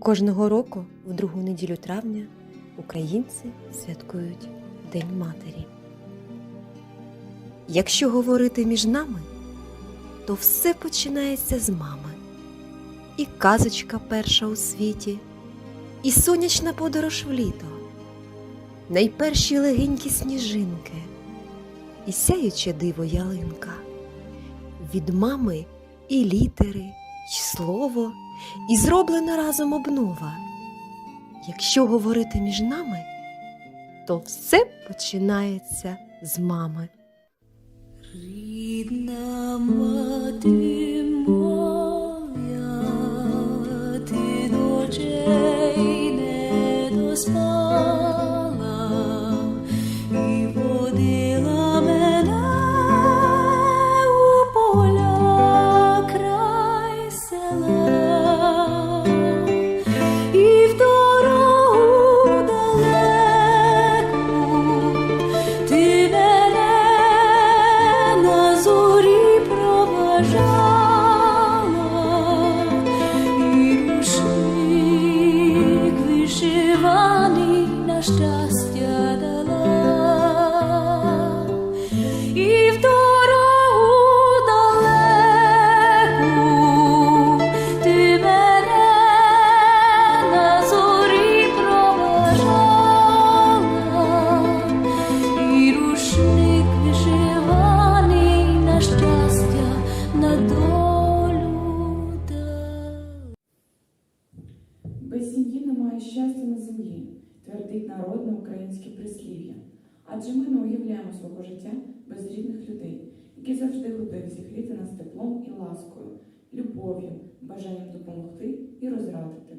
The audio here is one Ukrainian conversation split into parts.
Кожного року, в другу неділю травня, українці святкують День Матері. Якщо говорити між нами, то все починається з мами. І казочка перша у світі, і сонячна подорож в літо, найперші легенькі сніжинки, і сяюче диво ялинка. Від мами і літери, й слово, і зроблена разом обнова. Якщо говорити між нами, то все починається з мами. Рідна мати моя, ти дочей не доспала Без сім'ї немає щастя на землі, твердить народне українське прислів'я. Адже ми не уявляємо свого життя без рідних людей, які завжди готові зігріти нас теплом і ласкою, любов'ю, бажанням допомогти і розрадити.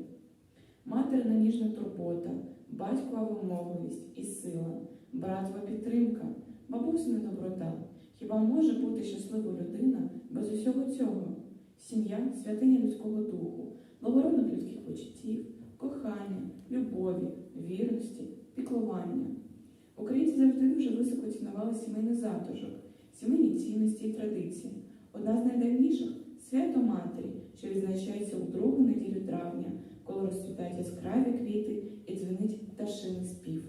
Материна ніжна турбота, батькова вимогливість і сила, братова підтримка, бабусина доброта. Хіба може бути щаслива людина без усього цього? Сім'я святиня людського духу, благородних людських почуттів, кохання, любові, вірності, піклування. Українці завжди дуже високо цінували сімейний затишок, сімейні цінності і традиції. Одна з найдавніших свято Матері, що відзначається у другу неділю травня, коли розцвітають яскраві квіти і дзвенить пташиний спів.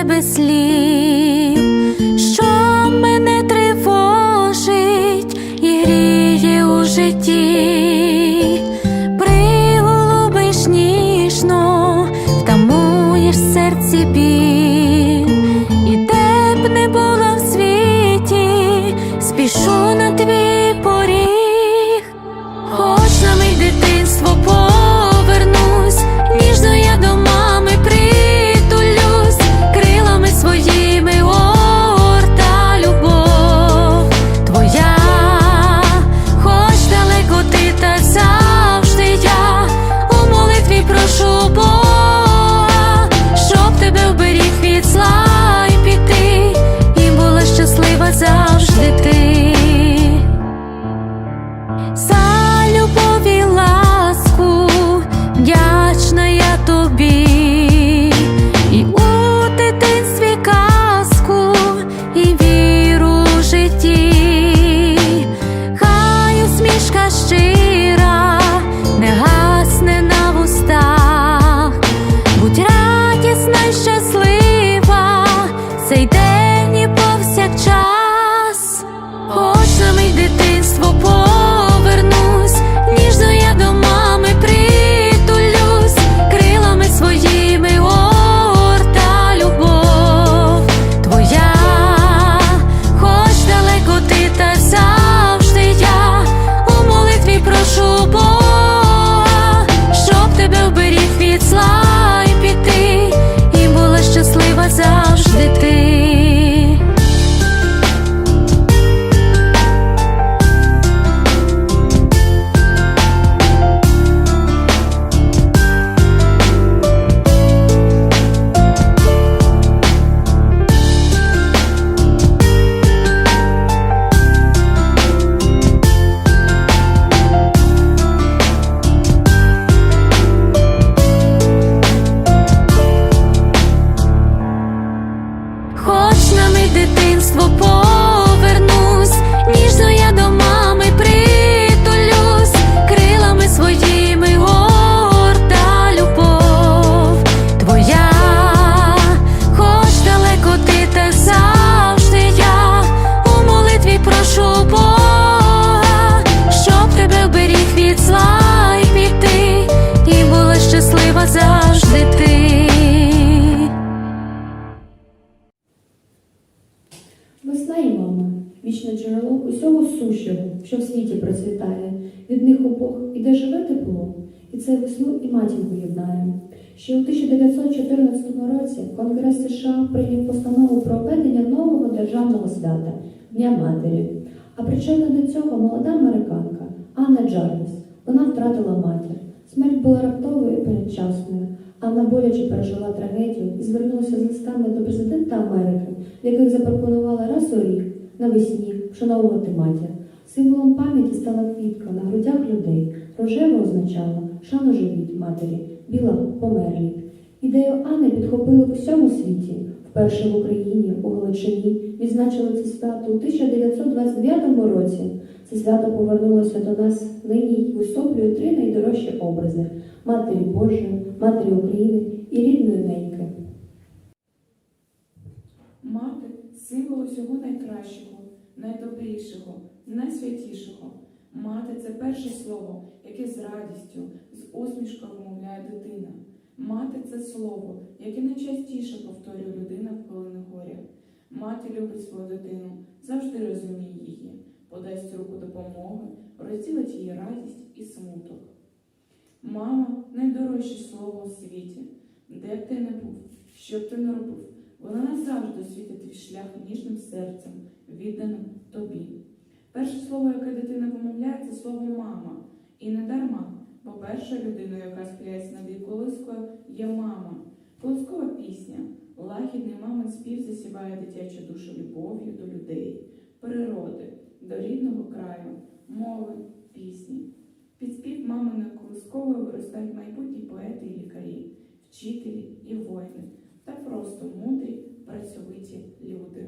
Себе слів, що мене тривожить і гріє у житті. Що в світі процвітає. Від них обох іде живе тепло, і це весну і матінку єднає. Ще у 1914 році Конгрес США прийняв постанову про введення нового державного свята Дня Матері. А причина до цього молода американка Анна Джарвіс. Вона втратила матір. Смерть була раптовою і передчасною. Анна боляче пережила трагедію і звернулася з листами до президента Америки, в яких запропонувала раз у рік навесні вшановувати матір. Символом пам'яті стала квітка на грудях людей. Рожева означала шану живіть матері, біла померлі. Ідею Анни підхопили в усьому світі. Вперше в Україні, у Галичині, відзначили це свято у 1929 році. Це свято повернулося до нас нині й висоблює три найдорожчі образи Матері Божої, Матері України і рідної неньки. Мати символ усього найкращого, найдобрішого, найсвятішого. Мати це перше слово, яке з радістю, з усмішкою вимовляє дитина. Мати це слово, яке найчастіше повторює людина в хвилини горя. Мати любить свою дитину, завжди розуміє її, подасть руку допомоги, розділить її радість і смуток. Мама найдорожче слово у світі. Де б ти не був, що б ти не робив, вона назавжди освітить твій шлях ніжним серцем, відданим тобі. Перше слово, яке дитина вимовляє, це слово мама. І не дарма, бо перша людина, яка схиляється над її колискою, є мама. Колискова пісня, лагідний мамин спів засіває дитячу душу любов'ю до людей, природи, до рідного краю, мови, пісні. Під спів маминої колискової виростають майбутні поети і лікарі, вчителі і воїни та просто мудрі, працьовиті люди.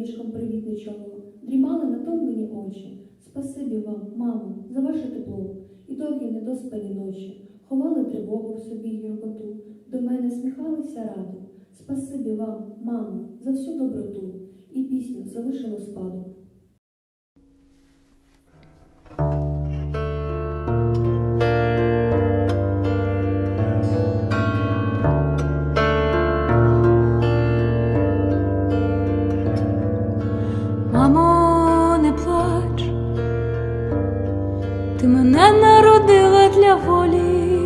Ліжком привітне дрімали натомлені очі. Спасибі вам, мамо, за ваше тепло і довгі недоспані ночі. Ховали тривогу в собі й гіркоту, до мене сміхалися радо. Спасибі вам, мамо, за всю доброту і пісню залишило спадок. Ти мене народила для волі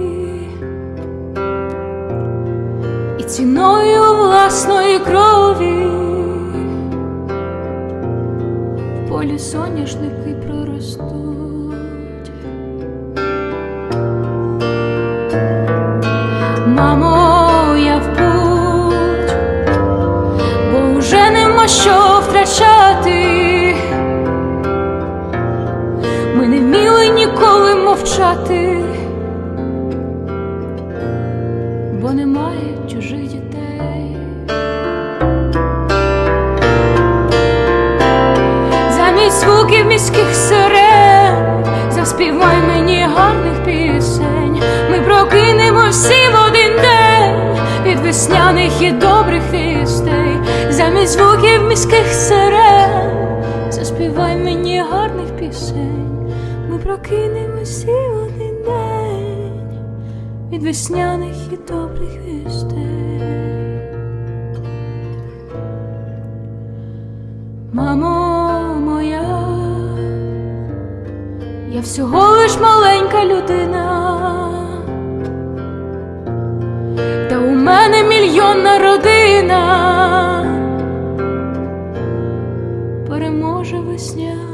і ціною власної крові в полі соняшники проростуть. Немає чужих дітей. Замість звуків міських сирен, заспівай мені гарних пісень. Ми прокинемо всі в один день від весняних і добрих вістей. Замість звуків міських сирен, заспівай мені гарних пісень. Ми прокинемо всі від весняних і добрих вістей. Мамо моя, я всього лиш маленька людина, та у мене мільйонна родина, переможе весняний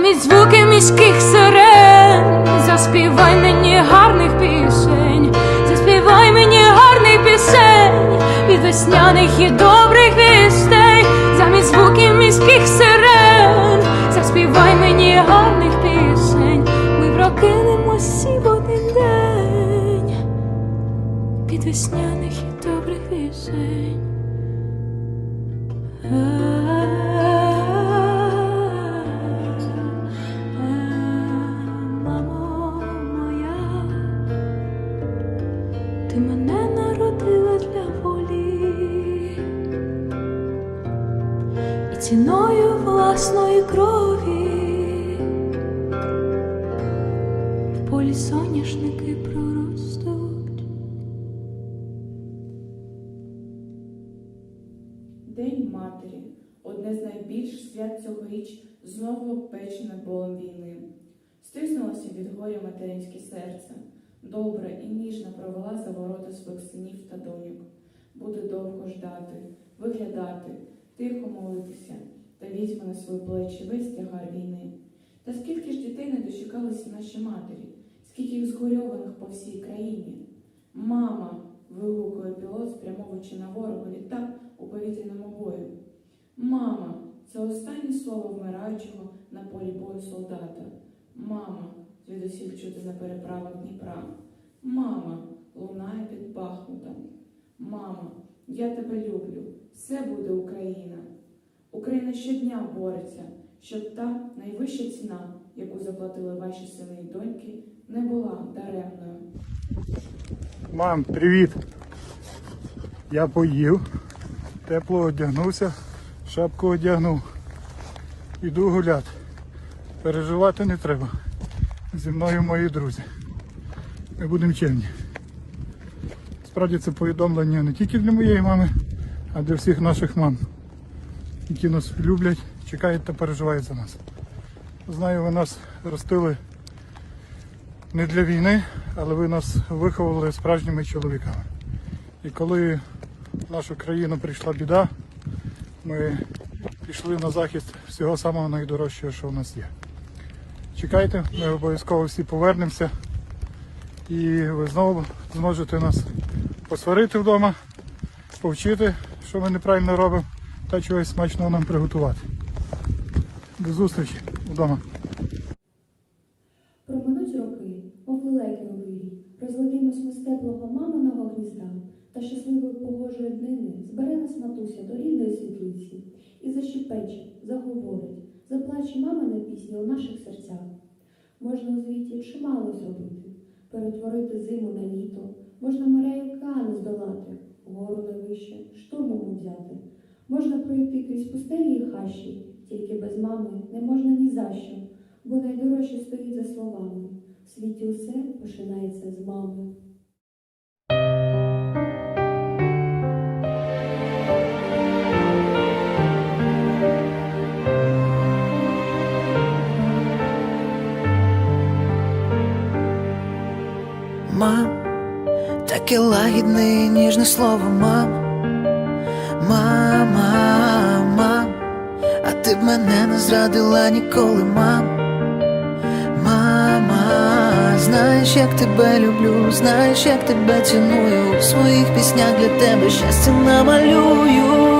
Замість звуки міських сирен. Заспівай мені гарних пісень, заспівай мені гарних пісень. Від весняних і добрих вістей, полі соняшники проростуть. День матері одне з найбільш свят цьогоріч знову обпечене болем війни. Стиснулося від горя материнське серце, добре і ніжно провела за ворота своїх синів та доньок. Буде довго ждати, виглядати, тихо молитися та візьме на свої плечі весь тягар війни. Та скільки ж дітей не дочекалися наші матері, скільки згорьованих по всій країні. Мама! вигукує пілот, спрямовуючи на ворога літак у повітряному бою. Мама, це останнє слово вмираючого на полі бою солдата. Мама, звідусіль чути на переправах Дніпра. Мама, лунає під Бахмутом. Мама, я тебе люблю. Все буде Україна. Україна щодня бореться, щоб та найвища ціна, яку заплатили ваші сини і доньки, не була даремною. Мам, привіт. Я поїв, тепло одягнувся, шапку одягнув. Іду гуляти. Переживати не треба. Зі мною мої друзі. Ми будемо чемні. Справді це повідомлення не тільки для моєї мами, а для всіх наших мам, які нас люблять, чекають та переживають за нас. Знаю, ви нас ростили не для війни, але ви нас виховали справжніми чоловіками. І коли в нашу країну прийшла біда, ми пішли на захист всього самого найдорожчого, що в нас є. Чекайте, ми обов'язково всі повернемося і ви знову зможете нас посварити вдома, повчити, що ми неправильно робимо, та чогось смачного нам приготувати. До зустрічі вдома. Не можна ні за що, бо найдорожче стоїть за словами. В світі усе починається з мами. Мам, таке лагідне ніжне слово, мама. Мама, мам, а ти б мене не зрадила ніколи, мам. Мама, знаєш, як тебе люблю, знаєш, як тебе ціную. в своїх піснях для тебе щастя намалюю.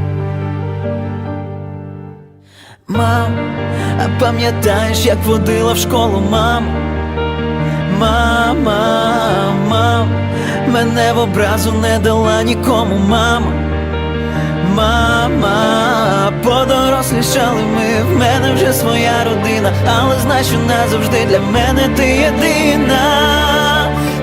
Мам, а пам'ятаєш, як водила в школу мам? Мама, мам, мене в образу не дала нікому, мама. Мама, подорослішали ми, в мене вже своя родина, але знай, що назавжди для мене ти єдина.